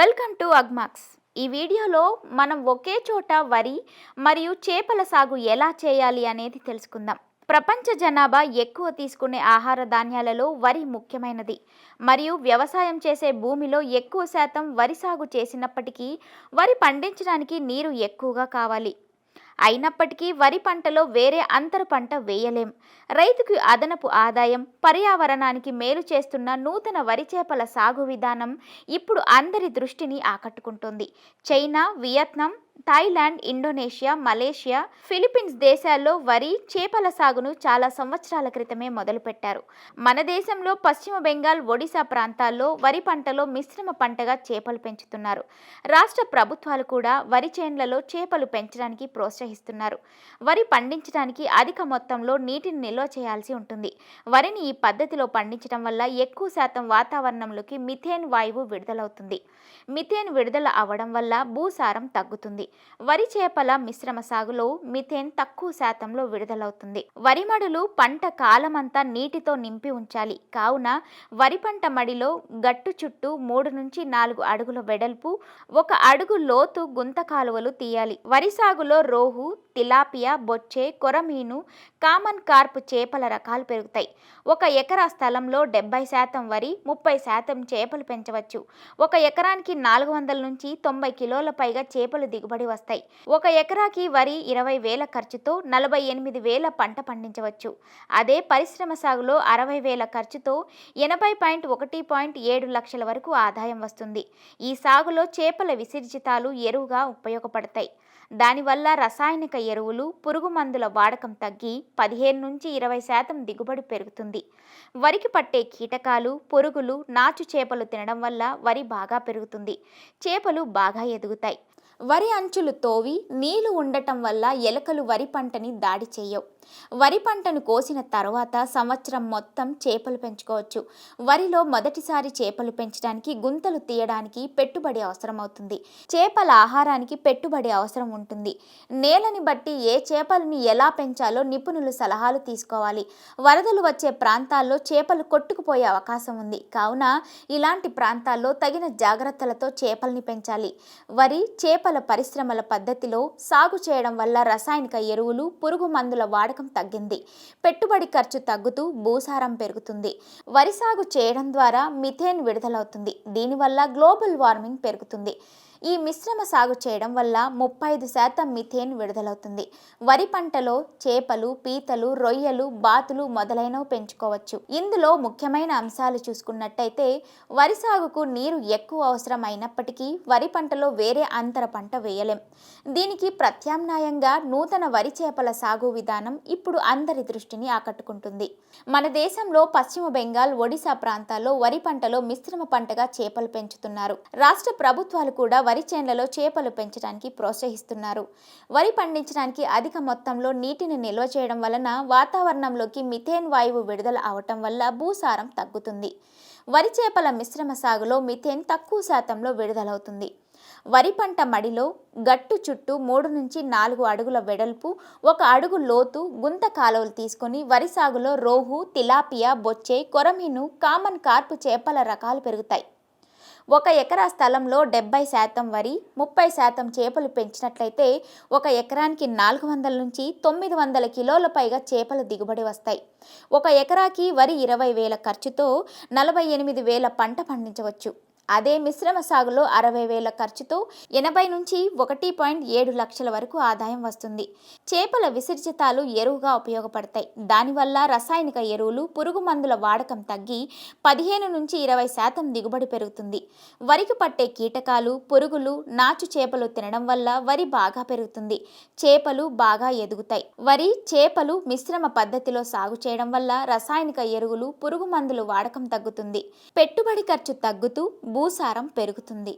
Welcome to Agmax. ఈ వీడియోలో మనం ఒకే చోట వరి మరియు చేపల సాగు ఎలా చేయాలి అనేది తెలుసుకుందాం. ప్రపంచ జనాభా ఎక్కువ తీసుకునే ఆహార ధాన్యాలలో వరి ముఖ్యమైనది. మరియు వ్యవసాయం చేసే భూమిలో ఎక్కువ శాతం వరి సాగు చేసినప్పటికీ వరి పండించడానికి నీరు ఎక్కువగా కావాలి. అయినప్పటికీ వరి పంటలో వేరే అంతర పంట వేయలేం. రైతుకు అదనపు ఆదాయం పర్యావరణానికి మేలు చేస్తున్న నూతన వరి చేపల సాగు విధానం ఇప్పుడు అందరి దృష్టిని ఆకట్టుకుంటుంది. China Vietnam Thailand Indonesia Malaysia Philippines దేశాల్లో వరి చేపల సాగును చాలా సంవత్సరాల క్రితమే మొదలుపెట్టారు. మన దేశంలో పశ్చిమ బెంగాల్ ఒడిశా ప్రాంతాల్లో వరి పంటలో మిశ్రమ పంటగా చేపలు పెంచుతున్నారు. రాష్ట్ర ప్రభుత్వాలు కూడా వరి చేన్లలో చేపలు పెంచడానికి ప్రోత్సహిస్తున్నారు. వరి పండించడానికి అధిక మొత్తంలో నీటిని నిల్వ చేయాల్సి ఉంటుంది. వరిని ఈ పద్ధతిలో పండించడం వల్ల ఎక్కువ శాతం వాతావరణంలోకి మిథేన్ వాయువు విడుదలవుతుంది. మిథేన్ విడుదల అవ్వడం వల్ల భూసారం తగ్గుతుంది. వరి చేపల మిశ్రమ సాగులో మిథేన్ తక్కువ శాతంలో విడుదలవుతుంది. వరి మడులు పంట కాలమంతా నీటితో నింపి ఉంచాలి. కావున వరి పంట మడిలో గట్టు చుట్టూ మూడు నుంచి నాలుగు అడుగుల వెడల్పు ఒక అడుగు లోతు గుంత కాలువలు తీయాలి. వరి సాగులో రోహు తిలాపియా బొచ్చే కొరమీను కామన్ కార్ప్ చేపల రకాలు పెరుగుతాయి. ఒక ఎకరా స్థలంలో డెబ్బై శాతం వరి ముప్పై శాతం చేపలు పెంచవచ్చు. ఒక ఎకరానికి నాలుగు వందల నుంచి తొంభై కిలోల పైగా చేపలు దిగుబడి వస్తాయి. ఒక ఎకరాకి వరి ఇరవై వేల ఖర్చుతో నలభై ఎనిమిది వేల పంట పండించవచ్చు. అదే పరిశ్రమ సాగులో అరవై వేల ఖర్చుతో ఎనభై పాయింట్ ఒకటి పాయింట్ ఏడు లక్షల వరకు ఆదాయం వస్తుంది. ఈ సాగులో చేపల విసర్జితాలు ఎరువుగా ఉపయోగపడతాయి. దానివల్ల రసాయనిక ఎరువులు పురుగు మందుల వాడకం తగ్గి పదిహేను నుంచి ఇరవై శాతం దిగుబడి పెరుగుతుంది. వరికి పట్టే కీటకాలు పురుగులు నాచు చేపలు తినడం వల్ల వరి బాగా పెరుగుతుంది. చేపలు బాగా ఎదుగుతాయి. వరి అంచులు తోవి నీళ్ళు ఉండటం వల్ల ఎలకలు వరి పంటని దాడి చేయవు. వరి పంటను కోసిన తర్వాత సంవత్సరం మొత్తం చేపలు పెంచుకోవచ్చు. వరిలో మొదటిసారి చేపలు పెంచడానికి గుంతలు తీయడానికి పెట్టుబడి అవసరం అవుతుంది చేపల ఆహారానికి పెట్టుబడి అవసరం ఉంటుంది. నేలని బట్టి ఏ చేపలను ఎలా పెంచాలో నిపుణులు సలహాలు తీసుకోవాలి. వరదలు వచ్చే ప్రాంతాల్లో చేపలు కొట్టుకుపోయే అవకాశం ఉంది. కావున ఇలాంటి ప్రాంతాల్లో తగిన జాగ్రత్తలతో చేపల్ని పెంచాలి. వరి చేపల పరిశ్రమల పద్ధతిలో సాగు చేయడం వల్ల రసాయనిక ఎరువులు పురుగు మందుల వాడకం తగ్గింది. పెట్టుబడి ఖర్చు తగ్గుతూ భూసారం పెరుగుతుంది. వరి సాగు చేయడం ద్వారా మిథేన్ విడుదలవుతుంది. దీనివల్ల గ్లోబల్ వార్మింగ్ పెరుగుతుంది. ఈ మిశ్రమ సాగు చేయడం వల్ల ముప్పై ఐదు శాతం మిథేన్ విడుదలవుతుంది. వరి పంటలో చేపలు పీతలు రొయ్యలు బాతులు మొదలైనవి పెంచుకోవచ్చు. ఇందులో ముఖ్యమైన అంశాలు చూసుకున్నట్టయితే వరి సాగుకు నీరు ఎక్కువ అవసరం అయినప్పటికీ వరి పంటలో వేరే అంతర పంట వేయలేం. దీనికి ప్రత్యామ్నాయంగా నూతన వరి చేపల సాగు విధానం ఇప్పుడు అందరి దృష్టిని ఆకట్టుకుంటుంది. మన దేశంలో పశ్చిమ బెంగాల్ ఒడిశా ప్రాంతాల్లో వరి పంటలో మిశ్రమ పంటగా చేపలు పెంచుతున్నారు. రాష్ట్ర ప్రభుత్వాలు కూడా వరి చేన్లలో చేపలు పెంచడానికి ప్రోత్సహిస్తున్నారు. వరి పండించడానికి అధిక మొత్తంలో నీటిని నిల్వ చేయడం వలన వాతావరణంలోకి మిథేన్ వాయువు విడుదల అవటం వల్ల భూసారం తగ్గుతుంది. వరి చేపల మిశ్రమ సాగులో మిథేన్ తక్కువ శాతంలో విడుదలవుతుంది. వరి పంట మడిలో గట్టు చుట్టూ మూడు నుంచి నాలుగు అడుగుల వెడల్పు ఒక అడుగు లోతు గుంత కాలువలు తీసుకొని వరి సాగులో రోహు తిలాపియా బొచ్చే కొరమీను కామన్ కార్పు చేపల రకాలు పెరుగుతాయి. ఒక ఎకరా స్థలంలో డెబ్బై శాతం వరి ముప్పై శాతం చేపలు పెంచినట్లయితే ఒక ఎకరానికి నాలుగు వందల నుంచి తొమ్మిది వందల కిలోల పైగా చేపల దిగుబడి వస్తాయి. ఒక ఎకరాకి వరి ఇరవై వేల ఖర్చుతో నలభై ఎనిమిది వేల పంట పండించవచ్చు. అదే మిశ్రమ సాగులో అరవై వేల ఖర్చుతో ఎనభై నుంచి ఒకటి పాయింట్ ఏడు లక్షల వరకు ఆదాయం వస్తుంది. చేపల విసర్జితాలు ఎరువుగా ఉపయోగపడతాయి. దానివల్ల రసాయనిక ఎరువులు పురుగు మందుల వాడకం తగ్గి పదిహేను నుంచి ఇరవై శాతం దిగుబడి పెరుగుతుంది. వరికి పట్టే కీటకాలు పురుగులు నాచు చేపలు తినడం వల్ల వరి బాగా పెరుగుతుంది. చేపలు బాగా ఎదుగుతాయి. వరి చేపలు మిశ్రమ పద్ధతిలో సాగు చేయడం వల్ల రసాయనిక ఎరువులు పురుగు మందులు వాడకం తగ్గుతుంది. పెట్టుబడి ఖర్చు తగ్గుతూ భూసారం పెరుగుతుంది.